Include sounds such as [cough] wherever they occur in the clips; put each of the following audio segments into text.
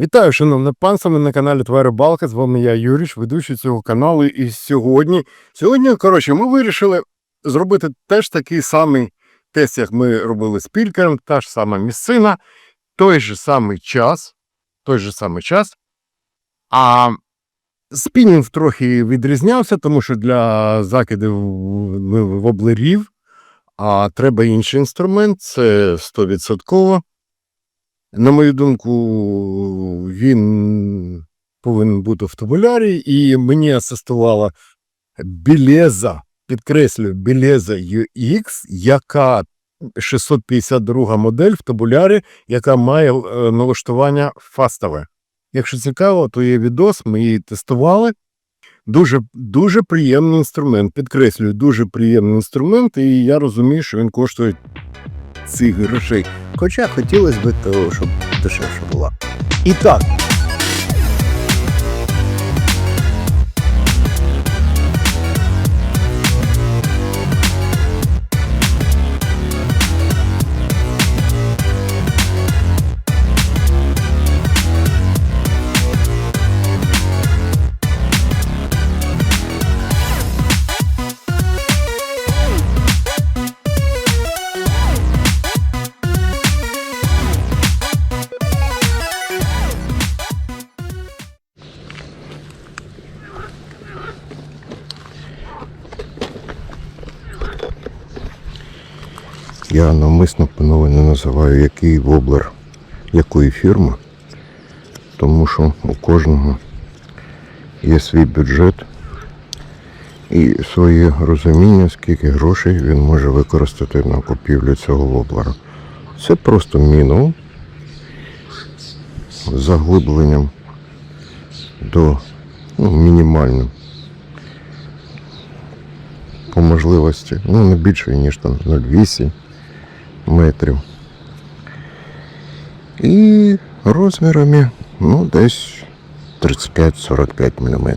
Вітаю, шановне панство, ви на каналі Твоя Рибалка. З вами я, Юріч, ведучий цього каналу. І сьогодні, сьогодні, коротше, ми вирішили зробити теж такий самий тест, як ми робили з пількером, та ж сама місцина, той же самий час, той же самий час. А спінінг трохи відрізнявся, тому що для закидів воблерів а треба інший інструмент, це 100%. На мою думку, він повинен бути в табулярі, і мені асистувала Білеза, підкреслюю, Білеза UX, яка 652 модель в табулярі, яка має е, налаштування фастове. Якщо цікаво, то є відос, ми її тестували. Дуже, дуже приємний інструмент. Підкреслюю, дуже приємний інструмент, і я розумію, що він коштує цих грошей. Хоча хотілося б, щоб дешевше була. І так. Я навмисно панове не називаю який воблер якої фірми, тому що у кожного є свій бюджет і своє розуміння, скільки грошей він може використати на купівлю цього воблера. Це просто мінімум з заглибленням до ну, мінімальним по можливості, ну не більше, ніж там 0,8 метрів. І розмірами, ну, десь 35-45 мм.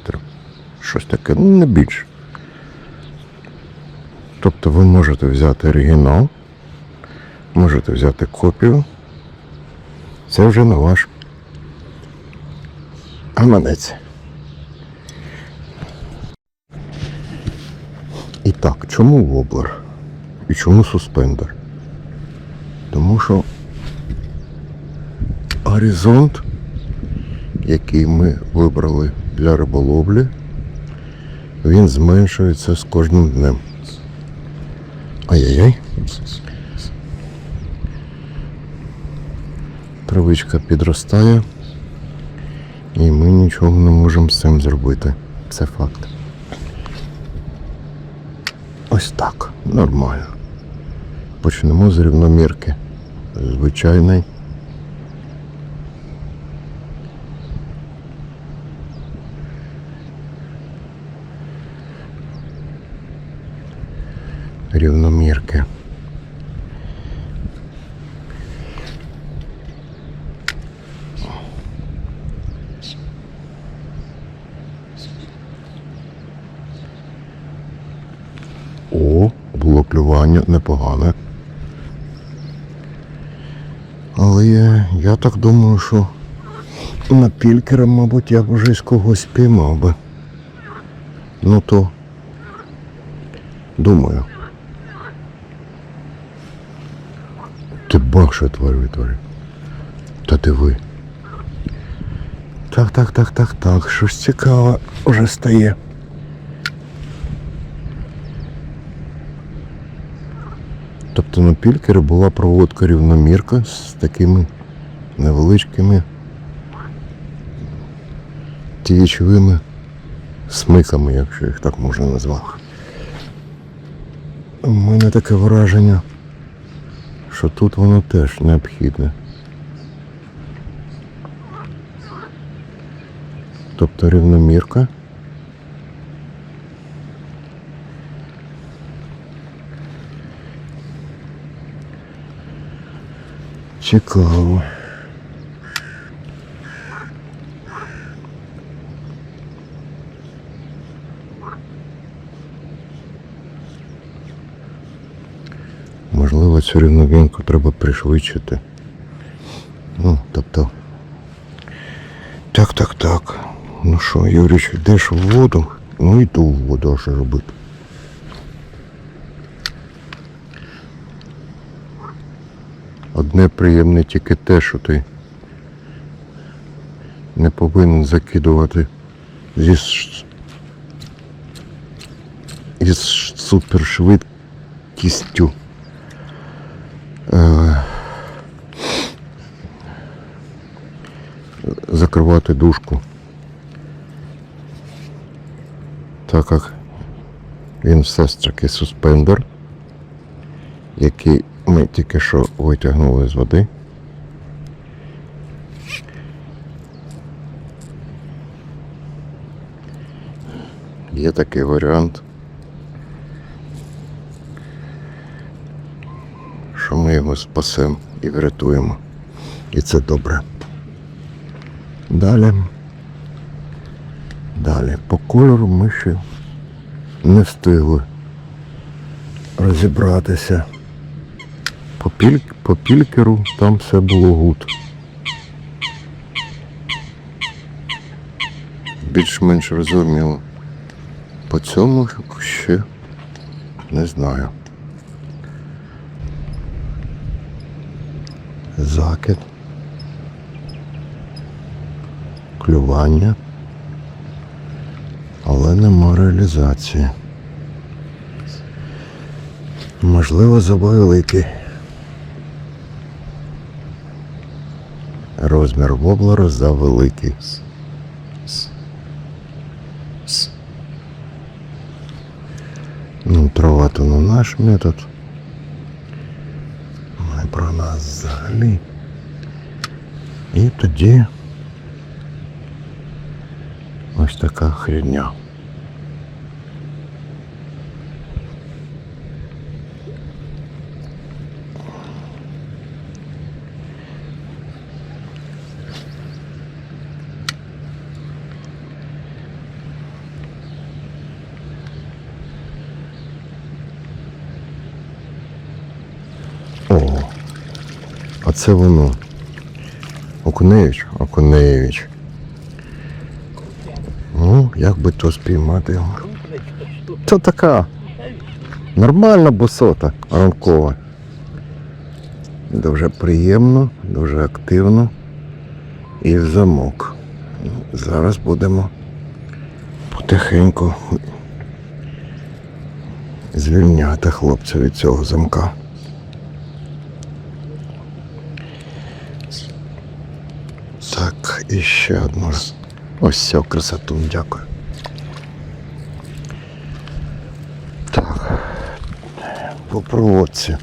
Щось таке, ну не більше. Тобто ви можете взяти оригінал, можете взяти копію. Це вже на ваш гаманець. І так, чому воблер? І чому суспендер? Тому що горизонт, який ми вибрали для риболовлі, він зменшується з кожним днем. Ай-яй-яй. Травичка підростає, і ми нічого не можемо з цим зробити. Це факт. Ось так, нормально. Почнемо з рівномірки. Звичайний. Рівномірки. О, було клювання непогане. Але я, я так думаю, що на пількера, мабуть, я б вже з когось піймав би. Ну то думаю. Ти бачиш, тварь витворі. Та диви. Так, так, так, так, так. Щось цікаве вже стає. Тобто на пількері була проводка рівномірка з такими невеличкими тієчовими смиками, якщо їх так можна назвати. У мене таке враження, що тут воно теж необхідне. Тобто рівномірка. Цікаво. Можливо, цю рівновінку треба пришвидшити. Ну, тобто Так, так, так. Ну що, Юріч, йдеш в воду? Ну йду в воду, а що робити. Одне приємне тільки те, що ти не повинен закидувати зі із супершвидкістю. Е, закривати дужку. Так як він все ж таки суспендер, який ми тільки що витягнули з води. Є такий варіант, що ми його спасемо і врятуємо. І це добре. Далі. Далі. По кольору ми ще не встигли розібратися. По, піль... по пількеру там все було гуд. Більш-менш розуміло. По цьому ще не знаю. Закид. Клювання. Але нема реалізації. Можливо, завеликий. Розмір воблера завеликий. Ну, трава то не наш метод. Не про нас взагалі. І тоді ось така хрідня. Це воно. Окуневич? Окуневич. Ну, як би то спіймати його. Це така нормальна бусота ранкова. Дуже приємно, дуже активно і в замок. Зараз будемо потихеньку звільняти хлопця від цього замка. Так, і ще одну. Ось цю красоту, дякую. Так. По проводці.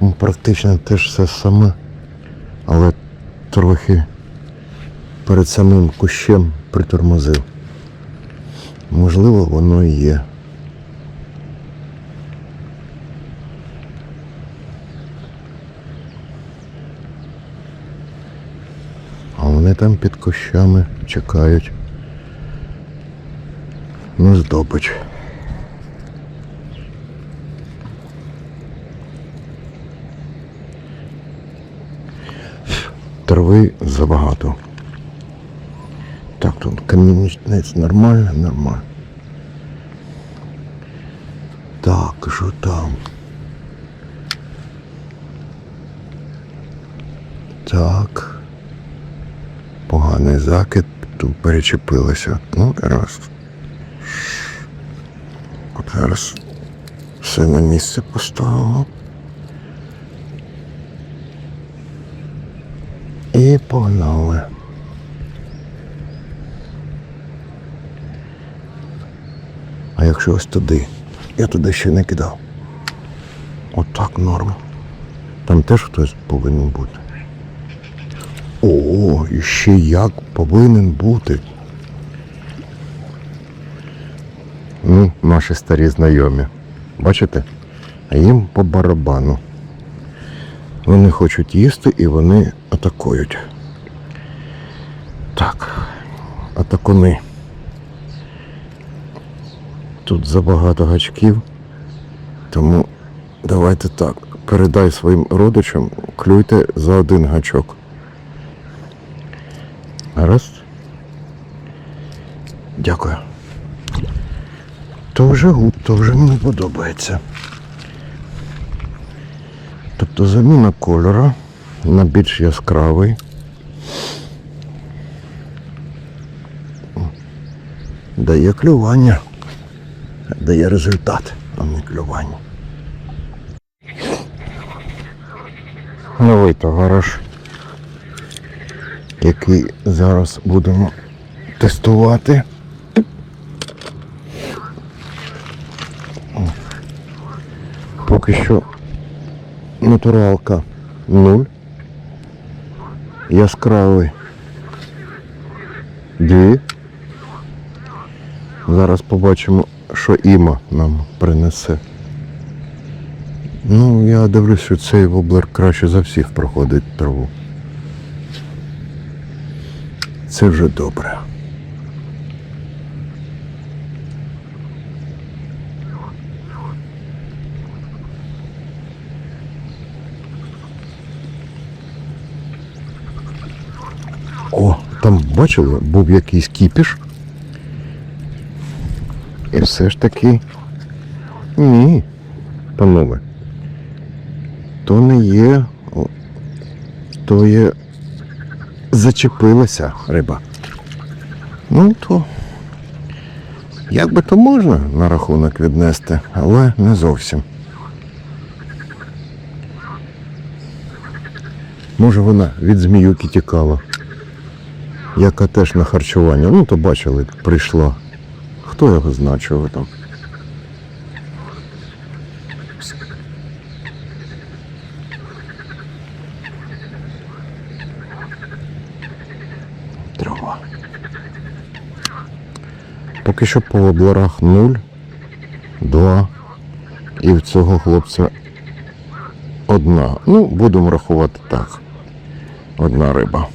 Ну, Практично теж все саме, але трохи перед самим кущем притормозив. Можливо, воно і є. А там під кущами чекають. Ну, здобич. Трави забагато. Так, тут камінець нормально, нормально. Так, що там? Так. Поганий закид, тут перечепилося. Ну, раз. Зараз все на місце поставимо. І погнали. А якщо ось туди? Я туди ще не кидав. Отак норм. Там теж хтось повинен бути. О, і ще як повинен бути. Ну, наші старі знайомі. Бачите? А їм по барабану. Вони хочуть їсти і вони атакують. Так, атакуни. Тут забагато гачків, тому давайте так. Передай своїм родичам, клюйте за один гачок. Гаразд. Дякую. То вже гуд, то вже мені подобається. Тобто заміна кольору на більш яскравий. Дає клювання. Дає результат, а не клювання. Новий товариш, який зараз будемо тестувати. Поки що натуралка 0. Яскравий 2. Зараз побачимо, що іма нам принесе. Ну, я дивлюсь, що цей воблер краще за всіх проходить траву. Це вже добре. О, там бачили, був якийсь кіпіш. І все ж таки. Ні, панове. То не є. То є. Зачепилася риба. Ну, то. Як би то можна на рахунок віднести, але не зовсім. Може вона від зміюки тікала, яка теж на харчування. Ну, то бачили, прийшла. Хто його знає, чого там. Трава. Поки що по обларах 0, 2 і в цього хлопця одна. Ну, будемо рахувати так. Одна риба.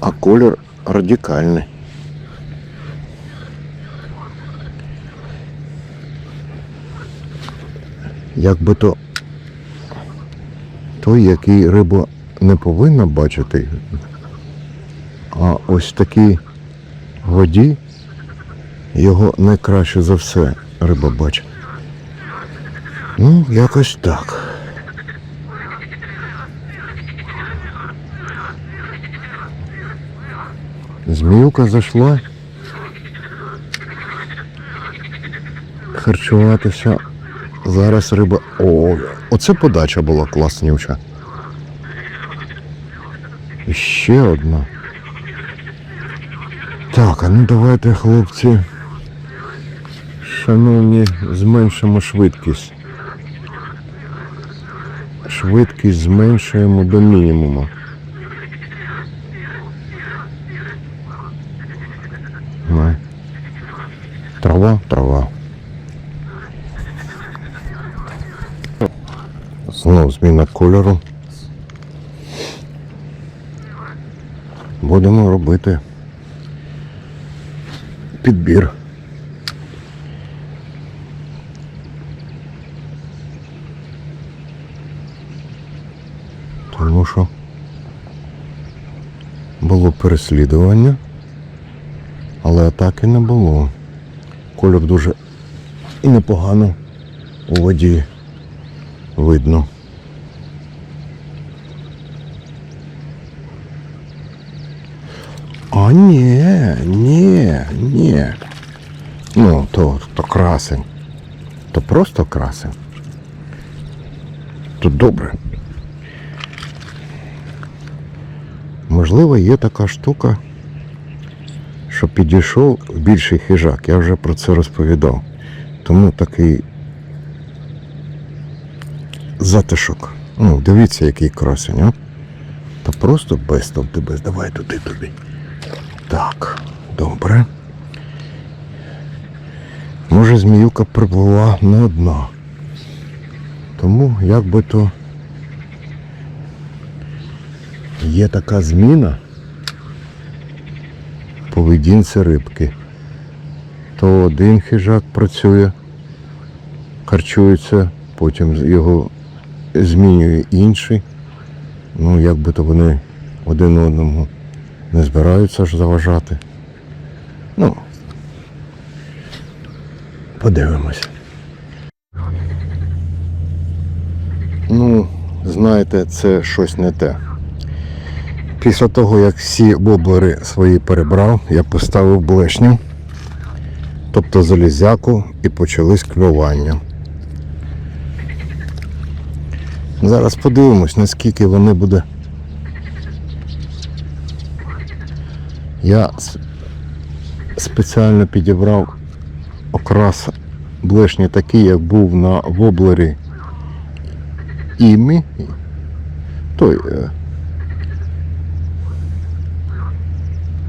А колір радикальний. Якби то той, який риба не повинна бачити, а ось такій воді його найкраще за все риба бачить. Ну, якось так. Зміюка зайшла. Харчуватися. Зараз риба. О, оце подача була класнюча. І ще одна. Так, а ну давайте, хлопці. Шановні, зменшимо швидкість. Швидкість зменшуємо до мінімуму. Трава, трава. Знов зміна кольору. Будемо робити підбір. Тому що було переслідування, але атаки не було. Кольор дуже і непогано у воді видно. А ні, ні, ні. Ну, то, то красень. То просто красень. То добре. Можливо, є така штука, що підійшов більший хижак. Я вже про це розповідав. Тому такий затишок. Ну, дивіться, який красень, а? Та просто без тобто без. Давай туди тобі. Так, добре. Може, зміюка приплила не одна. Тому як би то є така зміна поведінці рибки. То один хижак працює, харчується, потім його змінює інший. Ну, як би то вони один одному не збираються ж заважати. Ну, подивимось. Ну, знаєте, це щось не те. Після того, як всі воблери свої перебрав, я поставив блешню, тобто залізяку, і почались клювання. Зараз подивимось, наскільки вони буде. Я спеціально підібрав окрас блешні такий, як був на воблері Імі. Той, е,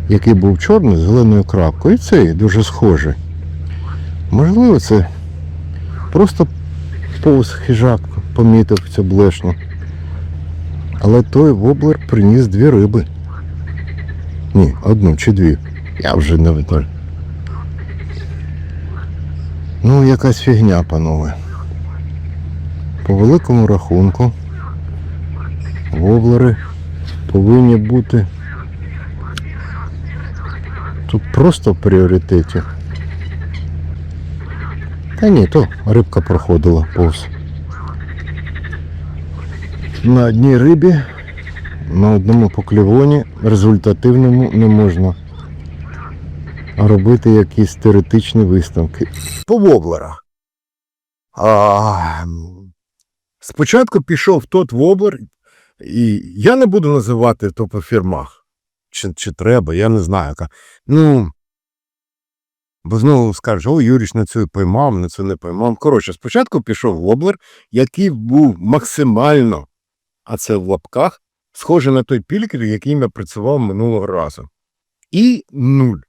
який був чорний з зеленою крапкою. І цей дуже схожий. Можливо, це просто повз хижак помітив цю блешню. Але той воблер приніс дві риби. Ні, одну чи дві. Я вже не видно. Ну, якась фігня, панове. По великому рахунку воблери повинні бути тут просто в пріоритеті. Та ні, то рибка проходила повз. На одній рибі, на одному поклівоні результативному не можна робити якісь теоретичні висновки. По воблерах. А, спочатку пішов тот воблер, і я не буду називати то по фірмах. Чи, чи треба, я не знаю. Ну. Бо знову скажеш, о, Юріч на цю поймав, на цю не поймав. Коротше, спочатку пішов воблер, який був максимально, а це в лапках, схожий на той пількер, яким я працював минулого разу. І нуль.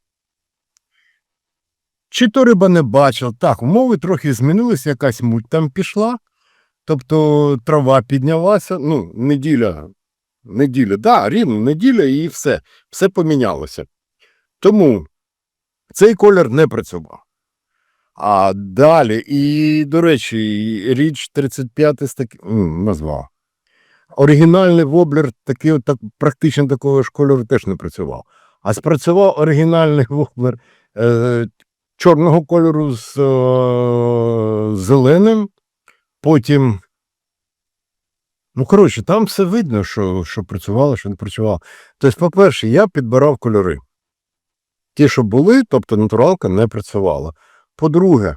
Чи то риба не бачила, так, умови трохи змінилися, якась муть там пішла. Тобто трава піднялася, ну, неділя, неділя, да, рівно неділя і все, все помінялося. Тому цей колір не працював. А далі, і, до речі, річ 35 з таки, назвав. Оригінальний воблер такий, так, практично такого ж кольору теж не працював. А спрацював оригінальний воблер е, чорного кольору з е, зеленим. Потім. Ну, коротше, там все видно, що, що працювало, що не працювало. Тобто, по-перше, я підбирав кольори. Ті, що були, тобто натуралка не працювала. По-друге,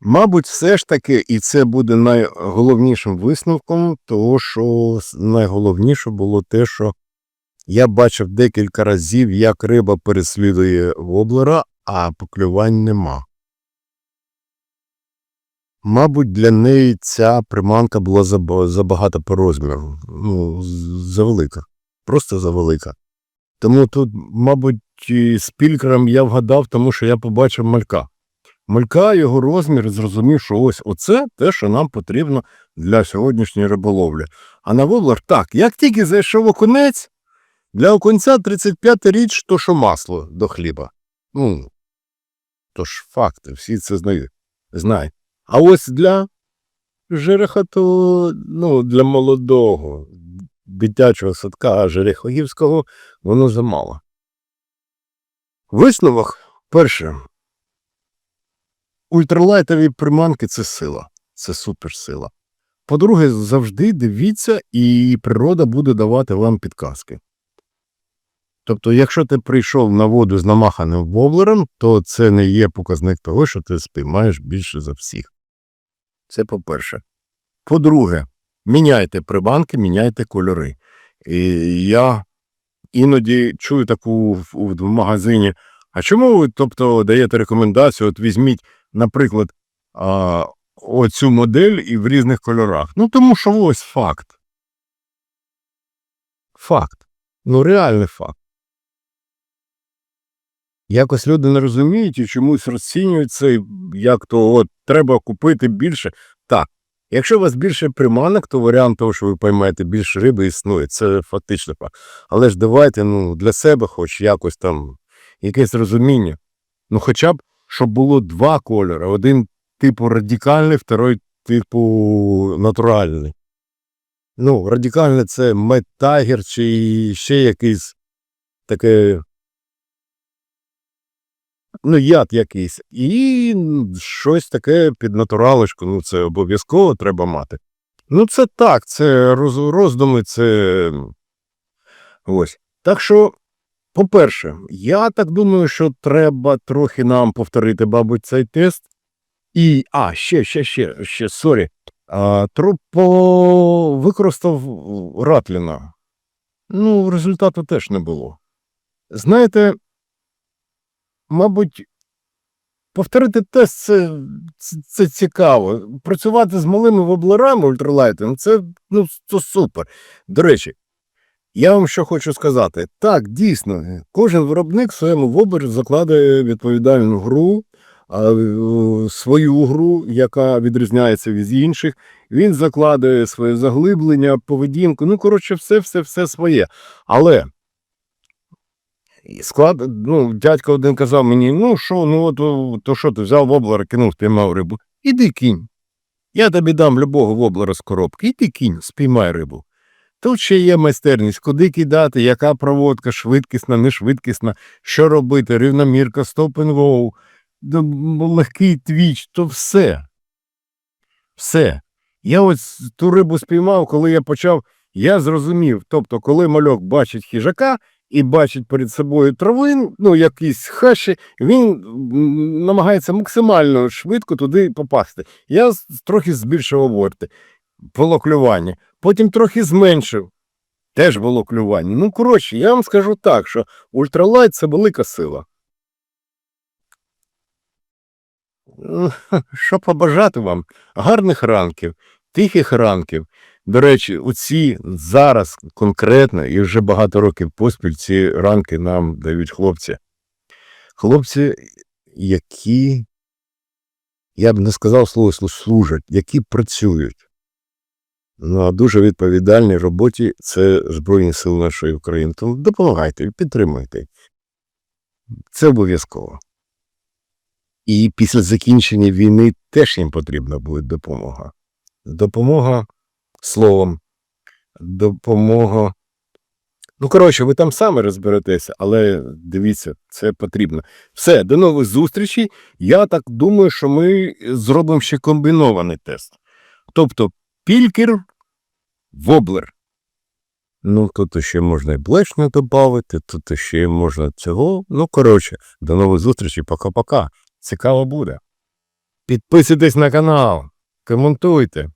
мабуть, все ж таки, і це буде найголовнішим висновком, того, що найголовніше було те, що я бачив декілька разів, як риба переслідує воблера, а поклювань нема. Мабуть, для неї ця приманка була забагата по розміру. Ну, завелика. Просто завелика. Тому тут, мабуть, з пількером я вгадав, тому що я побачив малька. Малька, його розмір, і зрозумів, що ось оце те, що нам потрібно для сьогоднішньої риболовлі. А на воблер так, як тільки зайшов окунець, для окунця 35 річ, то що масло до хліба. Ну, то ж факти, всі це знають. знають. А ось для жереха, то ну, для молодого дитячого садка Жерехогівського воно замало. Висновок перше. Ультралайтові приманки це сила, це суперсила. По-друге, завжди дивіться, і природа буде давати вам підказки. Тобто, якщо ти прийшов на воду з намаханим воблером, то це не є показник того, що ти спіймаєш більше за всіх. Це по-перше. По-друге, міняйте приманки, міняйте кольори. І я іноді чую таку в, в магазині. А чому ви тобто, даєте рекомендацію? От візьміть, наприклад, а, оцю модель і в різних кольорах. Ну, тому що ось факт. Факт. Ну, реальний факт. Якось люди не розуміють і чомусь розцінюють це, як то от треба купити більше. Так, якщо у вас більше приманок, то варіант того, що ви поймаєте більше риби, існує. Це фактично факт. Але ж давайте ну, для себе хоч якось там якесь розуміння. Ну, хоча б, щоб було два кольори. Один типу радикальний, второй типу натуральний. Ну, радикальне це Меттагер чи ще якийсь таке. Ну, яд якийсь. І щось таке під натуралочку, ну це обов'язково треба мати. Ну, це так, це роз, роздуми, це. Ось. Так що, по-перше, я так думаю, що треба трохи нам повторити, мабуть, цей тест. І. А, ще, ще, ще, ще, сорі. А, Тропо використав Ратліна. Ну, результату теж не було. Знаєте, мабуть, повторити тест це, це, це цікаво. Працювати з малими воблерами ультралайтом це, ну, це супер. До речі, я вам що хочу сказати. Так, дійсно, кожен виробник в своєму воблері закладає відповідальну гру, е, свою гру, яка відрізняється від інших. Він закладає своє заглиблення, поведінку. Ну, коротше, все, все, все своє. Але склад, ну, дядько один казав мені: ну що, ну от, то що ти взяв воблера, кинув, спіймав рибу. Іди кінь. Я тобі дам любого воблера з коробки, іди кінь, спіймай рибу. Тут ще є майстерність, куди кидати, яка проводка, швидкісна, нешвидкісна, що робити, рівномірка, стоп-н-гоу, легкий твіч, то все. Все. Я ось ту рибу спіймав, коли я почав, я зрозумів. Тобто, коли мальок бачить хижака і бачить перед собою травин, ну, якісь хащі, він намагається максимально швидко туди попасти. Я трохи збільшив оборти, було клювання, потім трохи зменшив. Теж було клювання. Ну, коротше, я вам скажу так, що ультралайт це велика сила. [laughs] Що побажати вам? Гарних ранків, тихих ранків. До речі, оці зараз конкретно і вже багато років поспіль ці ранки нам дають хлопці. Хлопці, які, я б не сказав слово слу- служать, які працюють на дуже відповідальній роботі це Збройні Сили нашої України. Тому допомагайте, підтримуйте. Це обов'язково. І після закінчення війни теж їм потрібна буде допомога. Допомога словом, допомога. Ну, коротше, ви там самі розберетеся, але дивіться, це потрібно. Все, до нових зустрічей. Я так думаю, що ми зробимо ще комбінований тест. Тобто, пількер, воблер. Ну, тут ще можна і блешню додати, тут ще можна цього. Ну, коротше, до нових зустрічей, пока-пока. Цікаво буде. Підписуйтесь на канал, коментуйте.